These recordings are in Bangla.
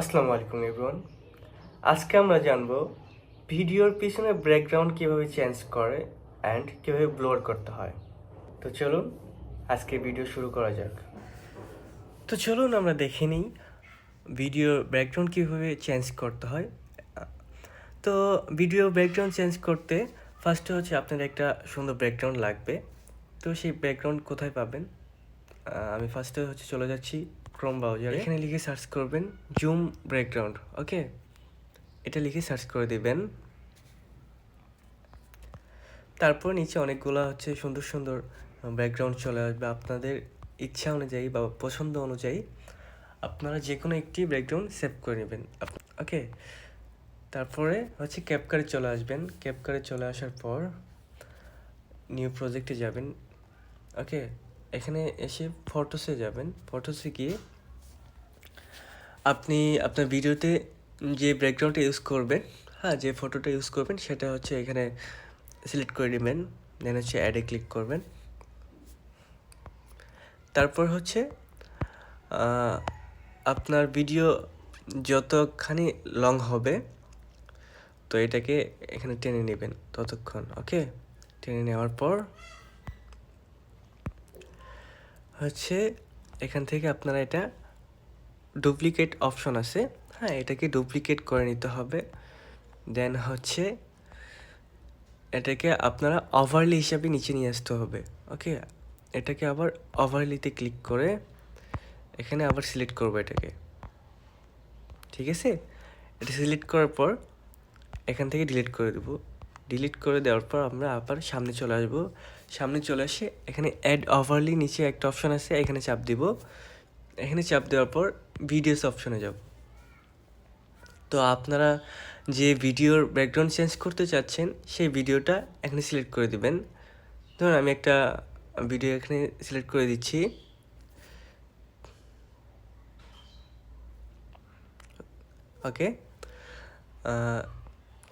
আসসালামু আলাইকুম এভরিওয়ান আজকে আমরা জানব ভিডিওর পিছনে ব্যাকগ্রাউন্ড কীভাবে চেঞ্জ করে অ্যান্ড কীভাবে ব্লোর করতে হয়। তো চলুন আজকে ভিডিও শুরু করা যাক। তো চলুন আমরা দেখে নিই ভিডিওর ব্যাকগ্রাউন্ড কীভাবে চেঞ্জ করতে হয়। তো ভিডিও ব্যাকগ্রাউন্ড চেঞ্জ করতে ফার্স্টে হচ্ছে আপনার একটা সুন্দর ব্যাকগ্রাউন্ড লাগবে। তো সেই ব্যাকগ্রাউন্ড কোথায় পাবেন? আমি ফার্স্টে হচ্ছে চলে যাচ্ছি ক্রোম ব্রাউজারে এখানে লিখে সার্চ করবেন জুম ব্যাকগ্রাউন্ড ওকে এটা লিখে সার্চ করে দিবেন। তারপর নিচে অনেকগুলো হচ্ছে সুন্দর সুন্দর ব্যাকগ্রাউন্ড চলে আসবে আপনাদের ইচ্ছা অনুযায়ী বা পছন্দ অনুযায়ী। আপনারা যে কোনো একটি ব্যাকগ্রাউন্ড সেভ করে নেবেন। ওকে তারপরে হচ্ছে ক্যাপকারে চলে আসবেন। ক্যাপকারে চলে আসার পর নিউ প্রজেক্টে যাবেন। ওকে এখানে এসে ফটোসে যাবেন। ফটোসে গিয়ে আপনি আপনার ভিডিওতে যে ব্যাকগ্রাউন্ডটা ইউজ করবেন হ্যাঁ যে ফটোটা ইউজ করবেন, সেটা হচ্ছে এখানে সিলেক্ট করে নেবেন দেন হচ্ছে অ্যাডে ক্লিক করবেন। তারপর হচ্ছে আপনার ভিডিও যতখানি লং হবে, তো এটাকে এখানে টেনে নেবেন ততক্ষণ ওকে টেনে নেওয়ার পর হচ্ছে এখান থেকে আপনারা এটা ডুপ্লিকেট অপশন আছে। হ্যাঁ এটাকে ডুপ্লিকেট করে নিতে হবে। দেন হচ্ছে এটাকে আপনারা ওভারলি হিসাবে নিচে নিয়ে আসতে হবে। ওকে এটাকে আবার ওভারলিতে ক্লিক করে এখানে আবার সিলেক্ট করব এটাকে। ঠিক আছে? এটা সিলেক্ট করার পর এখান থেকে ডিলিট করে দেবো। ডিলিট করে দেওয়ার পর আমরা আবার সামনে চলে আসব। সামনে চলে আসে এখানে অ্যাড ওভারলি নিচে একটা অপশন আছে, এখানে চাপ দিব। এখানে চাপ দেওয়ার পর ভিডিওস অপশনে যাব। তো আপনারা যে ভিডিওর ব্যাকগ্রাউন্ড চেঞ্জ করতে চাচ্ছেন, সেই ভিডিওটা এখানে সিলেক্ট করে দিবেন। ধরুন আমি একটা ভিডিও এখানে সিলেক্ট করে দিচ্ছি। ওকে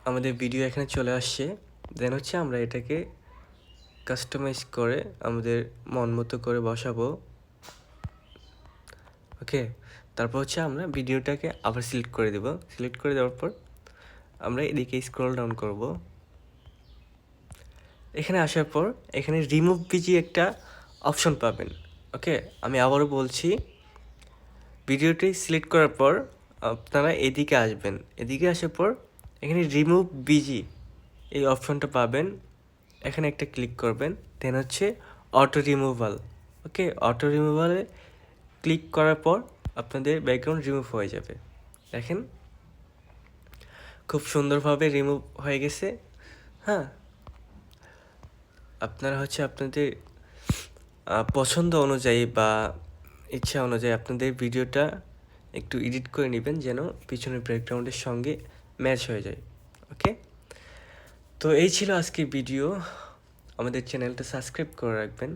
আমাদের ভিডিও এখানে চলে আসছে। দেন হচ্ছে আমরা এটাকে কাস্টমাইজ করে আমাদের মন মতো করে বসাবো। ওকে তারপর হচ্ছে আমরা ভিডিওটাকে আবার সিলেক্ট করে দেব। সিলেক্ট করে দেওয়ার পর আমরা এদিকে স্ক্রল ডাউন করব। এখানে আসার পর এখানে রিমুভ বিজি একটা অপশন পাবেন। ওকে আমি আবারও বলছি, ভিডিওটি সিলেক্ট করার পর আপনারা এদিকে আসবেন। এদিকে আসার পর এখানে রিমুভ বিজি এই অপশনটা পাবেন। এখানে একটা ক্লিক করবেন। দেন হচ্ছে অটো রিমুভাল ওকে অটো রিমুভালে ক্লিক করার পর আপনাদের ব্যাকগ্রাউন্ড রিমুভ হয়ে যাবে। দেখেন, খুব সুন্দরভাবে রিমুভ হয়ে গেছে হ্যাঁ? আপনারা হচ্ছে আপনাদের পছন্দ অনুযায়ী বা ইচ্ছা অনুযায়ী আপনাদের ভিডিওটা একটু এডিট করে নেবেন যেন পিছনের ব্যাকগ্রাউন্ডের সঙ্গে ম্যাচ হয়ে যায় ওকে তো এই ছিল আজকে ভিডিও আমাদের চ্যানেলটা সাবস্ক্রাইব করে রাখবেন।